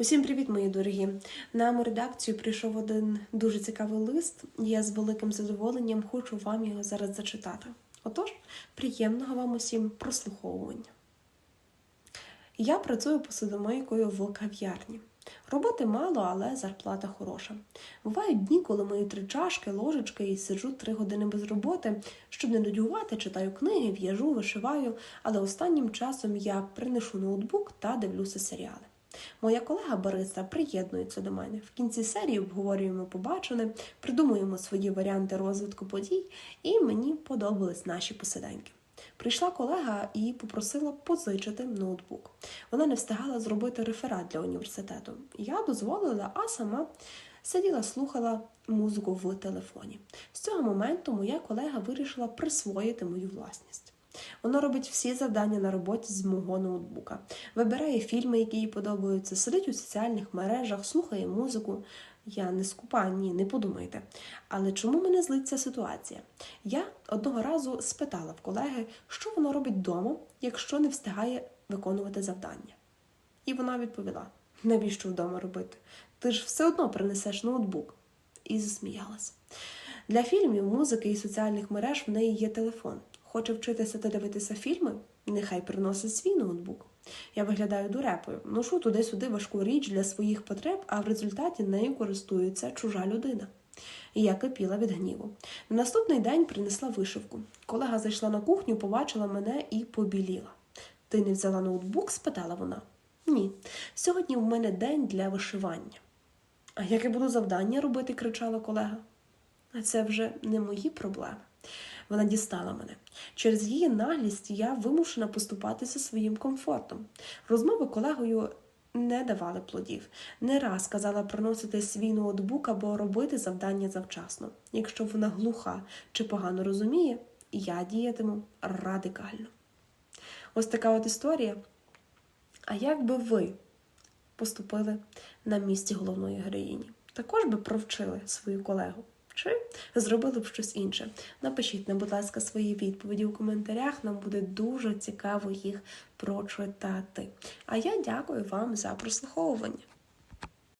Усім привіт, мої дорогі! Нам у редакцію прийшов один дуже цікавий лист, я з великим задоволенням хочу вам його зараз зачитати. Отож, приємного вам усім прослуховування. Я працюю посудомийкою в кав'ярні. Роботи мало, але зарплата хороша. Бувають дні, коли мию три чашки, ложечки і сиджу три години без роботи. Щоб не нудьгувати, читаю книги, в'яжу, вишиваю, але останнім часом я приношу ноутбук та дивлюся серіали. Моя колега Бориса приєднується до мене. В кінці серії обговорюємо побачене, придумуємо свої варіанти розвитку подій, і мені подобались наші посиденьки. Прийшла колега і попросила позичити ноутбук. Вона не встигала зробити реферат для університету. Я дозволила, а сама сиділа, слухала музику в телефоні. З цього моменту моя колега вирішила присвоїти мою власність. Вона робить всі завдання на роботі з мого ноутбука, вибирає фільми, які їй подобаються, сидить у соціальних мережах, слухає музику. Я не скупа, ні, не подумайте. Але чому мене злить ця ситуація? Я одного разу спитала в колеги, що вона робить вдома, якщо не встигає виконувати завдання. І вона відповіла: навіщо вдома робити? Ти ж все одно принесеш ноутбук. І засміялась. Для фільмів, музики і соціальних мереж в неї є телефон. Хоче вчитися та дивитися фільми? Нехай приносить свій ноутбук. Я виглядаю дурепою, ношу туди-сюди важку річ для своїх потреб, а в результаті нею користується чужа людина. Я кипіла від гніву. На наступний день принесла вишивку. Колега зайшла на кухню, побачила мене і побіліла. Ти не взяла ноутбук? спитала вона. Ні. Сьогодні в мене день для вишивання. А яке буду завдання робити? кричала колега. А це вже не мої проблеми. Вона дістала мене. Через її наглість я вимушена поступатися своїм комфортом. Розмови колегою не давали плодів. Не раз казала приносити свій ноутбук або робити завдання завчасно. Якщо вона глуха чи погано розуміє, я діятиму радикально. Ось така от історія. А як би ви поступили на місці головної героїні? Також би провчили свою колегу. Чи зробили б щось інше? Напишіть нам, будь ласка, свої відповіді у коментарях. Нам буде дуже цікаво їх прочитати. А я дякую вам за прослуховування.